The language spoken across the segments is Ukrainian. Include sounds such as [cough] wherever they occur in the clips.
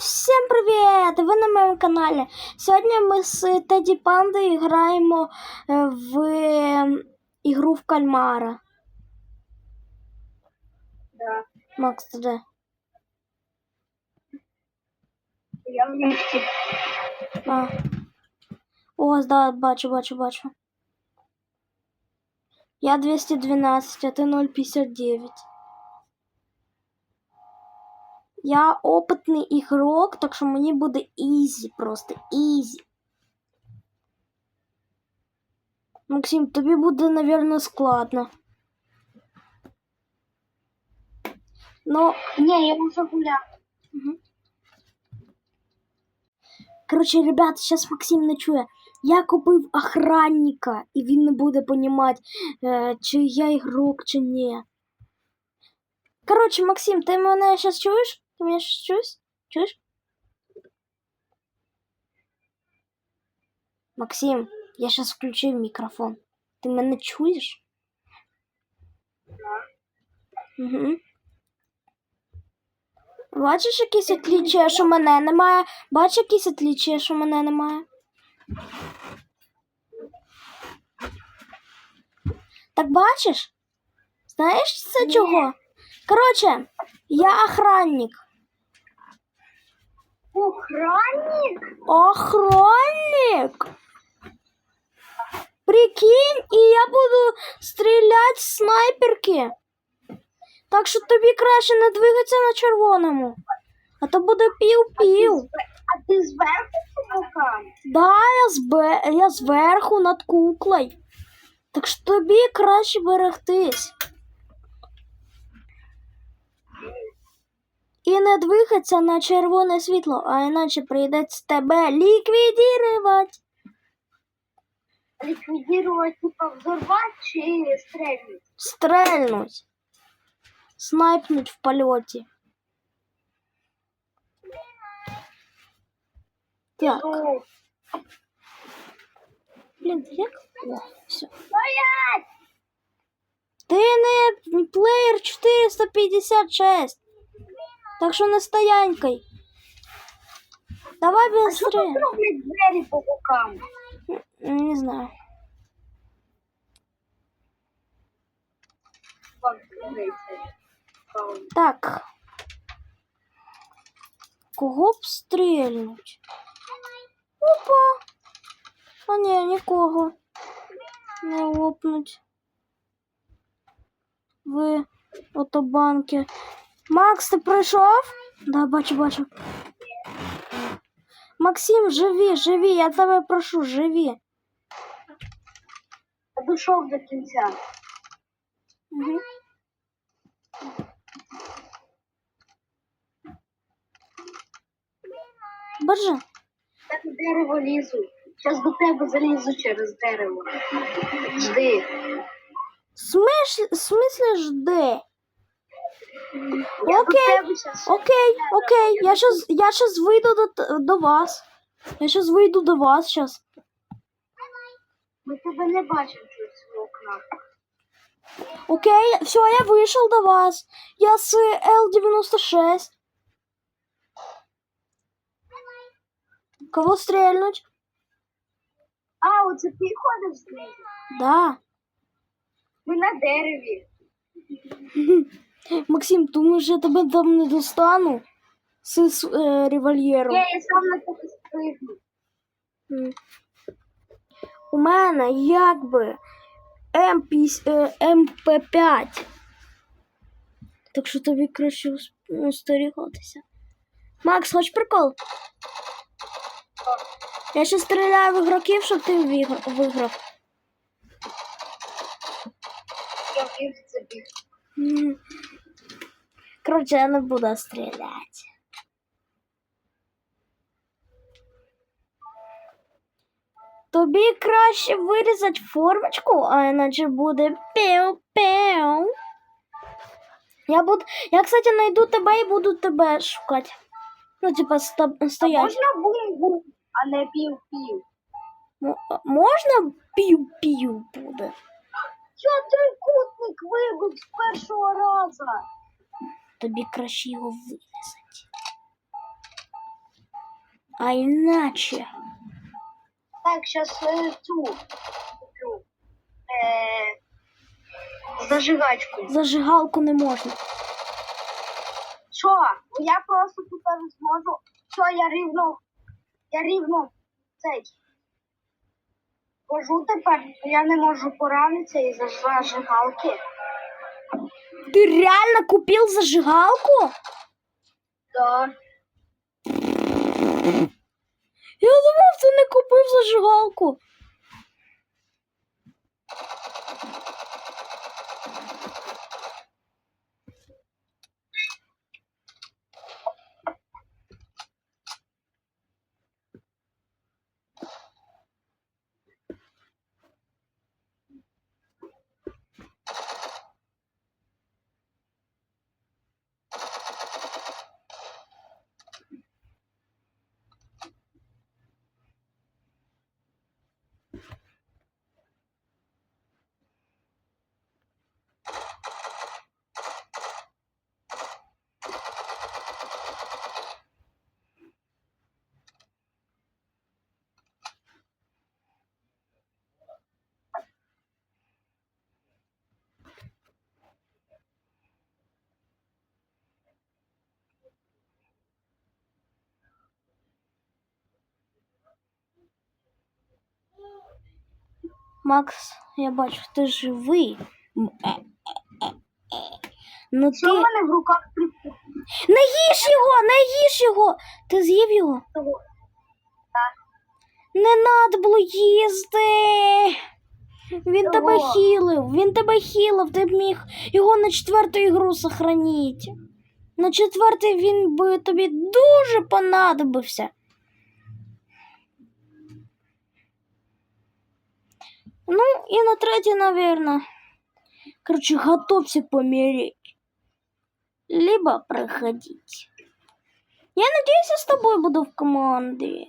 всем привет! Ви на моєму каналі. Сьогодні ми з Теді Пандою граємо е, в е, ігру в кальмара. Да. Макс, ти де? Я в ліфті. А. О, да, бачу, бачу, бачу. Я 212, а ти 059. Я опитний ігрок, так що мені буде ізі, просто ізі. Максим, тобі буде, напевно, складно. Ну, Ні, я вже гуляв. Короче, ребят, сейчас Максим не чує. Я купив охранника, і він не буде понімати, е, чи я ігрок, чи ні. Короче, Максим, ти мене зараз чуєш? Мене зараз чуєш? Чуєш? Максим, я зараз включив мікрофон. Ти мене чуєш? Угу. Бачиш якісь отліччя, що мене немає? Бачиш якісь отліччя, що мене немає? Так бачиш? Знаєш це чого? Коротше, я охранник. Охранник? Охранник? Прикинь, і я буду стріляти з снайперки. Так що тобі краще не двигатися на червоному. А то буде пів-пів. А ти зверху чувакам? Да, я, збе... я зверху над куклою. Так що тобі краще берегтись. І не двигатися на червоне світло, а іначе прийдеться тебе ліквідірувати. Ліквідувати, типа взорвати чи стрельнути? Стрельнуть. Снайпнуть в польоті. Так, Ну, блін, як? О, все. Стоять! Ти не плеєр 456. Так що не стоянькай. Давай А що тут быстрее. роблять двері по бокам? Не знаю. Вам відкриється. Правильно. Так. Кого б стрельнуть? Опа. А ні, нікого. Не лопнуть. Ви ото банки. Макс, ти прийшов? Да, бачу, бачу. Максим, живі, живі, я тебе прошу, живі. Я дійшов до кінця. Угу. Боже, Так на дерево лізу. Зараз до тебе залізу через дерево. Жди. смиш, смислі жди? Окей. Окей, окей, я щас, я щас вийду до, до вас. Я щас вийду до вас щас. Ми тебе не бачимо свого окна. Окей, все, я вийшов до вас. Я з Л-96. Кого стрельнуть? А, оце ти ходиш з нею? Да. Ми на дереві. [laughs] Максим, думаєш, я тебе там не достану? З, з е, револьєром. Я, я сам на тебе спригну. М. У мене якби М5, е, МП5. Так що тобі краще ус- остерігатися. Макс, хоч прикол? Я ще стріляю в ігроків, щоб ти вигра- виграв. Я забіг. М. Коротше, я не буду стріляти. Тобі краще вирізати формочку, а іначе буде піу-піу. Я буду. Я, кстати, знайду тебе і буду тебе шукати. Ну, типа, стоять. можна бум-бум, а не пів-пів? Можна пів-пів буде? Я трикутник вибив з першого разу. Тобі краще його вирізати. А іначе. Так, сейчас э, цю куплю. Е, зажигачку. Зажигалку не можна. Що? Я просто тут не зможу. Що я рівно. Я рівно цей. Хожу тепер, я не можу поранитися із за зажигалки. Ти реально купил зажигалку? Да. Я думав, ти не купив зажигалку. Макс, я бачу, ти живий. Ну Що в мене в руках не їж його, не їж його. Ти з'їв його? Не надо було їсти. Він тебе Чого? хілив, він тебе хілив, ти б міг його на четверту ігру сохранити. На четвертий він би тобі дуже понадобився. Ну, и на третий, наверное. Короче, готовься помереть. Либо проходить. Я надеюсь, я с тобой буду в команде.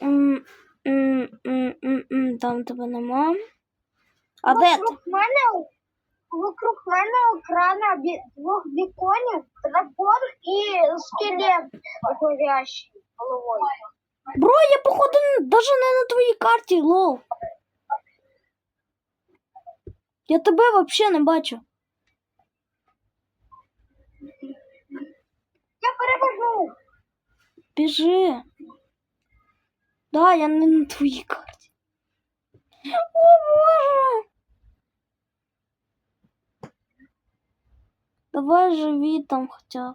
М, м, Там тебе нема. А де? Вокруг мене, екрана двох біконів, дракон і скелет горящий головою. Бро, я походу даже не на твоїй карті, лол. Я тебе вообще не бачу. Я перевернув. Біжи. Да, я не на твоїй карті. О боже. Давай живі там хоча б.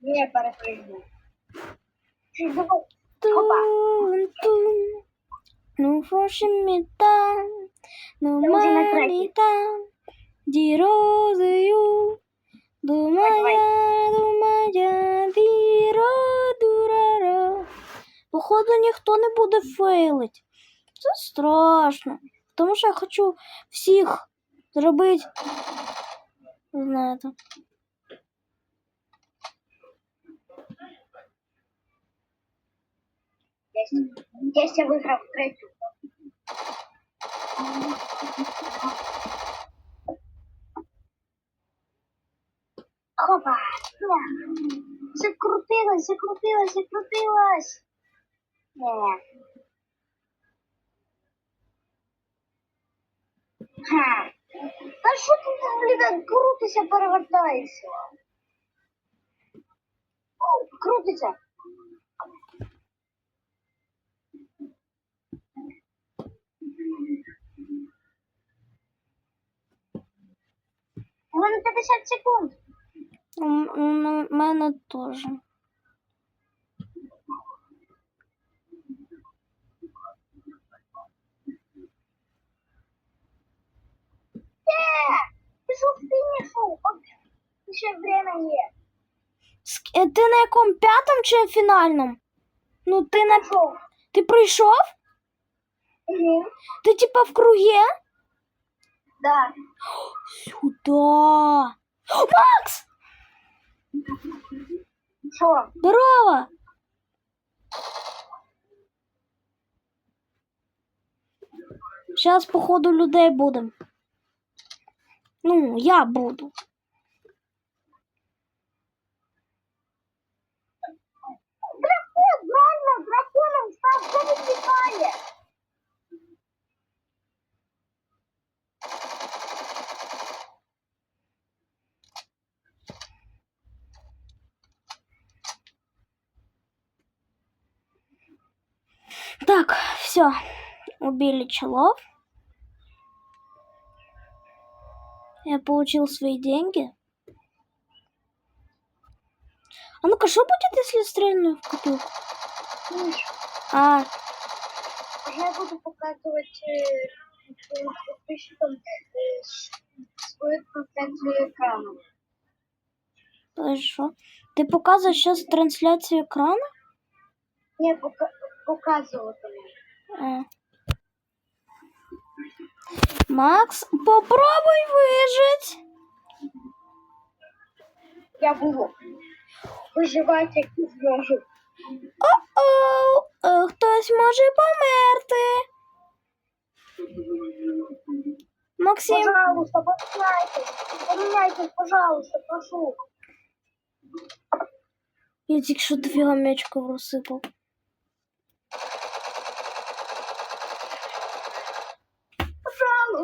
Не тун. Ну фошиміта, ну Це вже на третій. маніта, думая, думая, діро, дураро. Походу, ніхто не буде фейлить. Це страшно. Тому що я хочу всіх зробити. Знаєте. Десь я виграв третю. Хопа! Закрутилась, закрутилась, закрутилась. Не. Ха. Та що ти, блін, крутися, перевертаєшся? О, крутиться. У мене 50 секунд. У м- у мене теж. Пішов в фінішу. Ще время є. Ти на якому п'ятому чи фінальному? Ну, ти на Пішов. ти прийшов? Угу. Ти типа в круге? Да. Сюда. Макс! Що? Здорово! Сейчас, походу, людей будем. Ну, я буду. Дракон, реально, драконом став, все відлітає. Так, все, убили челов. Я получил свои деньги. А ну-ка, что будет, если стрельну в коту? Міш, А, я буду показувати е, своїм підписчикам е, с- свою трансляцію екрану. хорошо. Ты показываешь сейчас трансляцию экрана? Не пока- показувати. А. Макс, попробуй выжить. Я буду виживати, як зможу. О-оу, е, хтось може померти. Максим, Пожалуйста, поменяйтесь. Поменяйтесь, пожалуйста, прошу. я тільки що дофіга м'ячиків розсипав.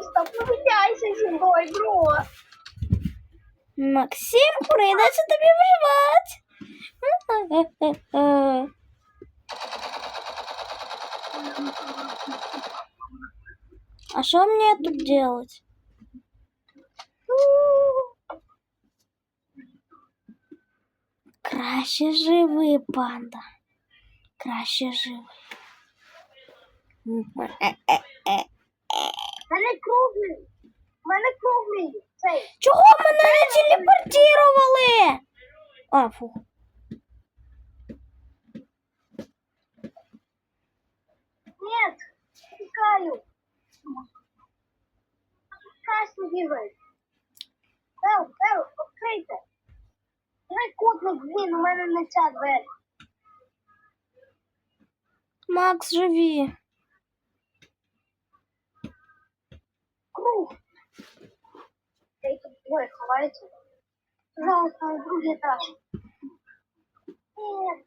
Пожалуйста, поменяйся зі мною, бро. Максим, прийдеться тобі виживати. Е-е-е-е. А что мне тут делать? Краще живи, панда. Краще живи. [laughs] Мене круглий. Мене круглий. Цей. Чого мене не телепортували? А, фух. Нет, тікаю. Красно бігай. Бел, Бел, відкрийте. Трикутник, блін, у мене не ця двері. Макс, живи. Ей, тут двоє ховаються. Пожалуйста, на другий этаж. Нет.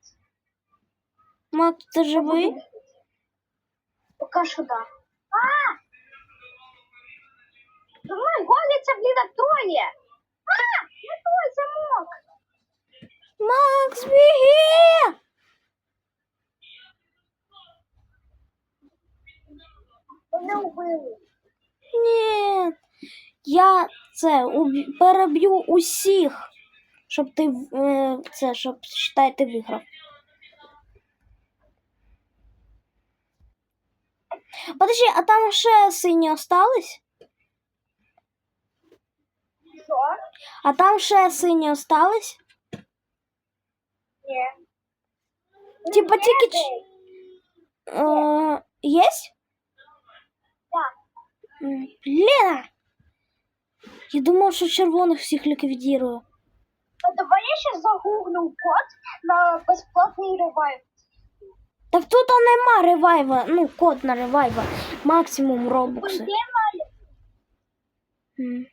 Макс, ти живий? Пока що да. А! За мною гоняться, блін, а троє. А! Не той замок. Макс, беги! Мене убили. Ні. Я це переб'ю усіх, щоб ти е, це, щоб считай, ти виграв. Подожди, а там ще сині остались? Що? А там ще сині остались? Ні. Типа тільки Есть? Так. М, Лена! Я думав, що червоних всіх ліквідірую. А давай я ще загуглю код на безплатний ревайв. Та тут нема ревайва, ну, код на ревайва. Максимум робокси. М.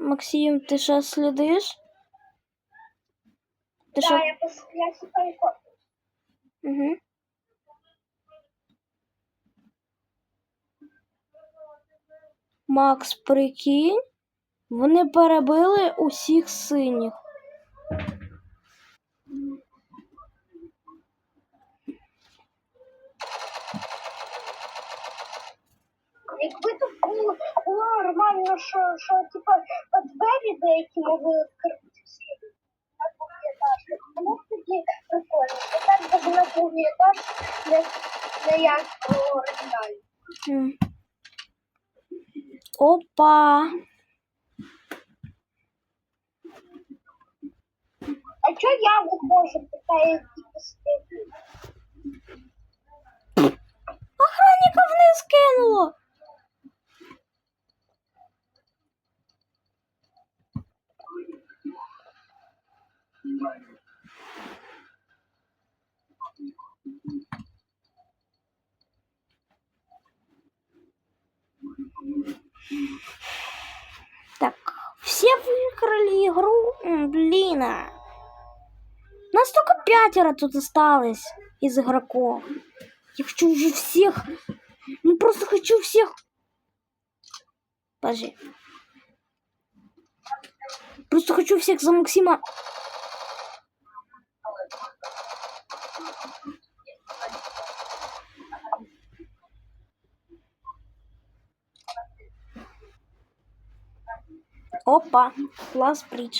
Максим, ти ще слідиш? Ти Да, шо... я, пос... я шукаю код. Угу. Макс, прикинь, вони перебили усіх синіх. якби тут було, було нормально, що що типа двері деякі могли відкрити всі на другий етаж, тому тоді прикольно. А так даже на другий етаж не, не як оригінальний. Mm. Опа. А чо я вот можу така типа спити? Охранника вниз кинуло. Так, все выиграли игру. Блин. Нас только пятеро тут осталось из игроков. Я хочу уже всех. Ну просто хочу всех. Подожди. Просто хочу всех за Максима. Опа, Лас бридж.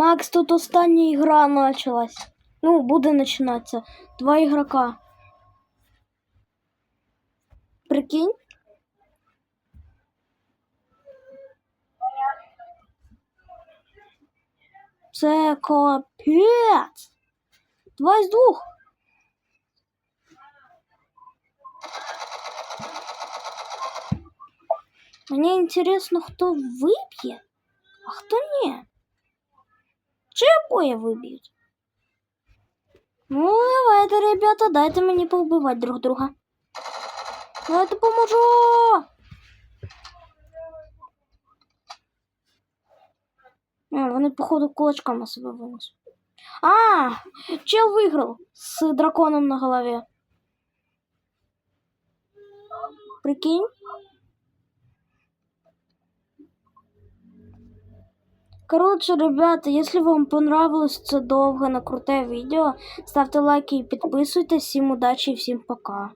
Макс, тут остання ігра началась. Ну, буде починатися. Два ігрока. Прикинь? Це капець. Два із двох. Мені інтересно, хто виб'є, а хто ні. Чи обоє виб'ють? Ну, давайте, ребята, дайте мені повбивати друг друга. Я допоможу. А, вони, походу, кулачками себе винесуть. А, чел виграв з драконом на голові. Прикинь? Короче, ребята, если вам понравилось це довге на круте відео, ставте лайки і підписуйтесь. Всім удачі і всім пока.